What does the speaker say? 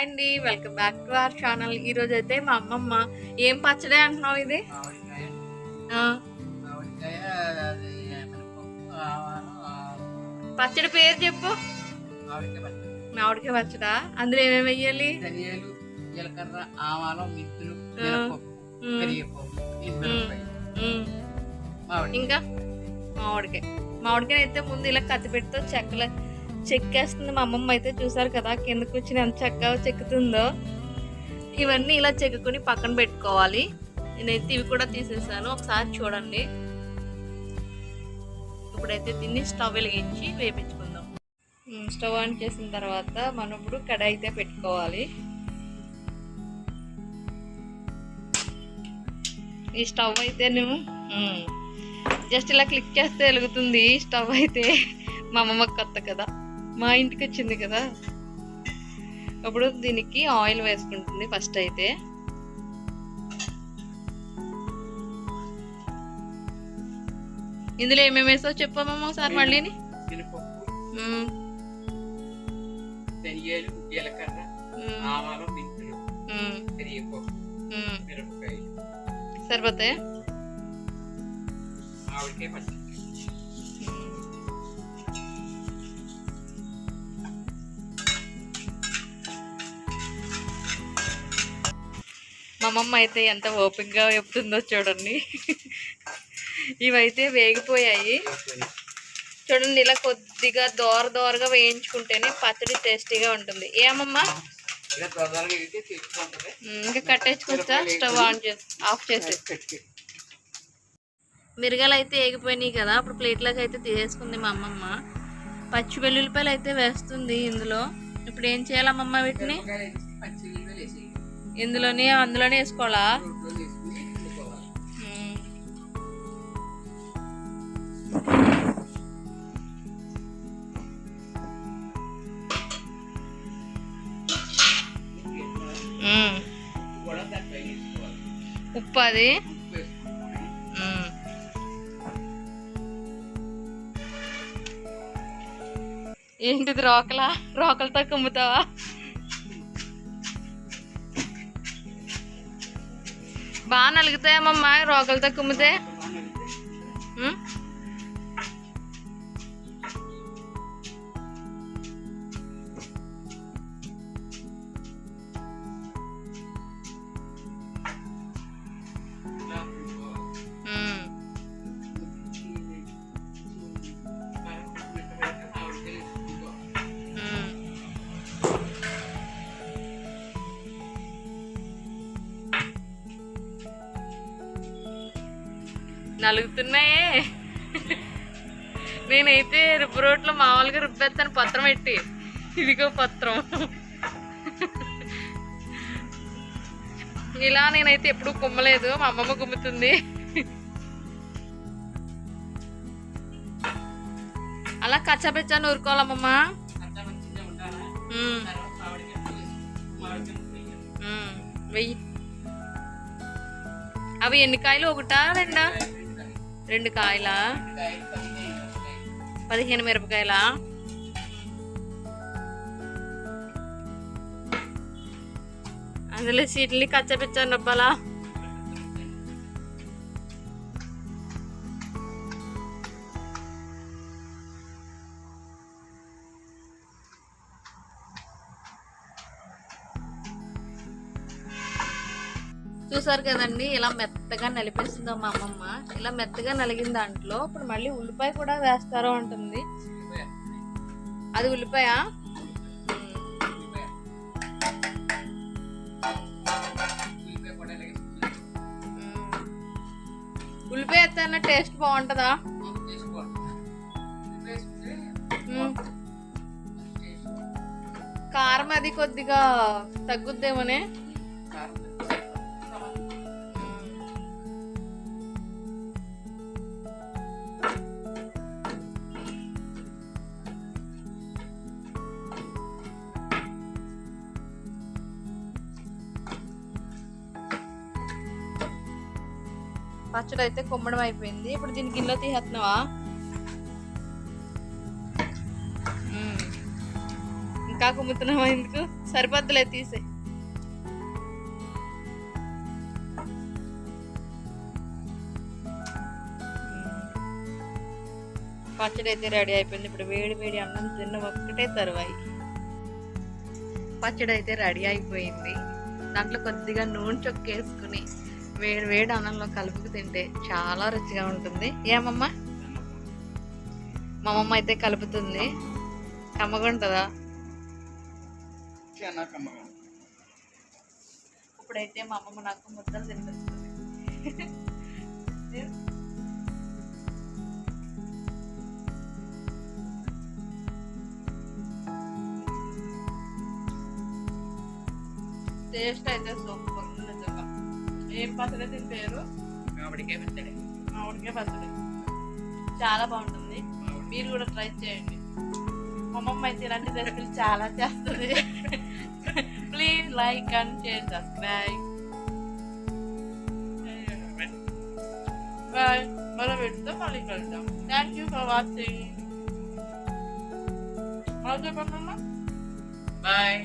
అండి welcome back to our channel. ఈ రోజు అయితే మా అమ్మమ్మ ఏం పచ్చడే అంటున్నావు ఇది? పచ్చడి పేరు చెప్పు. మామిడికాయ పచ్చడి. అందులో ఏమేమి వెయ్యాలి ధనియాలు జీలకర్ర ఆవాలు ఇంకా? మామిడికాయ. మామిడికాయ అయితే ముందు ఇలా కత్తిపెట్టుతో చెక్కల చెక్కేస్తుంది మా అమ్మమ్మ అయితే చూసారు కదా కిందకు వచ్చిన ఎంత చక్కగా చెక్కుతుందో. ఇవన్నీ ఇలా చెక్కుని పక్కన పెట్టుకోవాలి. నేనైతే ఇవి కూడా తీసేసాను. ఒకసారి చూడండి. ఇప్పుడైతే దీన్ని స్టవ్ వెలిగించి వేపించుకుందాం. స్టవ్ ఆన్ చేసిన తర్వాత మనం ఇప్పుడు కడాయి అయితే పెట్టుకోవాలి. ఈ స్టవ్ అయితే నువ్వు జస్ట్ ఇలా క్లిక్ చేస్తే వెలుగుతుంది. ఈ స్టవ్ అయితే మా అమ్మమ్మకి కొత్త కదా. మా ఇంటికి వచ్చింది కదా. అప్పుడు దీనికి ఆయిల్ వేసుకుంటుంది ఫస్ట్ అయితే. ఇందులో ఏమేమి వేసావు చెప్పమ్మమ్మ ఒకసారి మ్మ్, ధనియాలు జీలకర్ర ఆవాలు మెంతులు కరివేపాకు సరిపోతాయి? మా అమ్మమ్మ అయితే ఎంత ఓపికగా చెప్తుందో చూడండి. ఇవైతే వేగిపోయాయి. చూడండి ఇలా కొద్దిగా దోర దోరగా వేయించుకుంటేనే పచ్చడి టేస్టీగా ఉంటుంది. ఏ అమ్మమ్మ? ఇలా తొందరగా అయితే తీసుకుంటుంది ఉమ్, ఇంకా కట్టేసుకొచ్చా? స్టవ్ ఆన్ చేసి ఆఫ్ చేసి. పెట్టి మిరగాయలు అయితే ఏగిపోయినాయి కదా అప్పుడు ప్లేట్లోకి అయితే తీసేసుకుంది మా అమ్మమ్మ. పచ్చి వెల్లుల్లిపాయలు అయితే వేస్తుంది ఇందులో. ఇప్పుడు ఏం చేయాలి అమ్మమ్మ వీటిని? ఇందులోనే అందులోనే వేసుకోవాలా? ఉప్పు అది? ఏంటిది రోకలా? రోకలతో కుమ్ముతావా? బాగా నలుగుతాయమ్మమ్మా రోకలతో కుమ్మితే నలుగుతున్నాయే. నేనైతే రుబ్బు రోట్లో మామూలుగా రుబ్బేస్తాను పత్రం పెట్టి. ఇదిగో పత్రం. ఇలా నేనైతే ఎప్పుడు కుమ్మలేదు మా అమ్మమ్మ కుమ్ముతుంది. అలా కచ్చబెచ్చా నూరుకోవాలమ్మమ్మ. వెయ్యి. అవి ఎన్ని కాయలు? ఒకటా రెండా? రెండు కాయలా పదిహేను మిరపకాయలా అందులో సీట్లని కచ్చపిచ్చాను డబ్బాలా చూసారు కదండి ఇలా మెత్తగా నలిపేస్తుందో మా అమ్మమ్మ. ఇలా మెత్తగా నలిగిన దాంట్లో ఇప్పుడు మళ్ళీ ఉల్లిపాయ కూడా వేస్తారో ఉంటుంది అది ఉల్లిపాయ? ఉల్లిపాయ వేస్తే టేస్ట్ బాగుంటుందా? కారం అది కొద్దిగా తగ్గుద్దేమోనే? పచ్చడి అయితే కుమ్మడం అయిపోయింది. ఇప్పుడు దీని గిన్నెలో తీసేస్తున్నావా? ఇంకా కుమ్ముతున్నావా ఎందుకు? సరిపోద్దులే తీసే పచ్చడి అయితే రెడీ అయిపోయింది. ఇప్పుడు వేడి వేడి అన్నం తిన్న ఒక్కటే తరువాయి. పచ్చడి అయితే రెడీ అయిపోయింది. దాంట్లో కొద్దిగా నూనె చొక్కేసుకుని వేడి వేడి అన్నంలో కలుపుకు తింటే చాలా రుచిగా ఉంటుంది. ఏమమ్మా? మా అమ్మమ్మ అయితే కలుపుతుంది. కమ్మగుంటుందా? ఇప్పుడైతే మా అమ్మమ్మ నాకు ముద్దలు తినిపిస్తుంది. టేస్ట్ అయితే సూపర్. ఏం పచ్చడి తింటారు మామిడికాయ పచ్చడి. మామిడికాయ పచ్చడి. చాలా బాగుంటుంది. మీరు కూడా ట్రై చేయండి. మా అమ్మమ్మ అయితే ఇలాంటి రెసిపీలు చాలా చేస్తుంది. Please like and share subscribe. Bye. మరో వీడితో మళ్ళీ కలుద్దాం. Thank you for watching bye.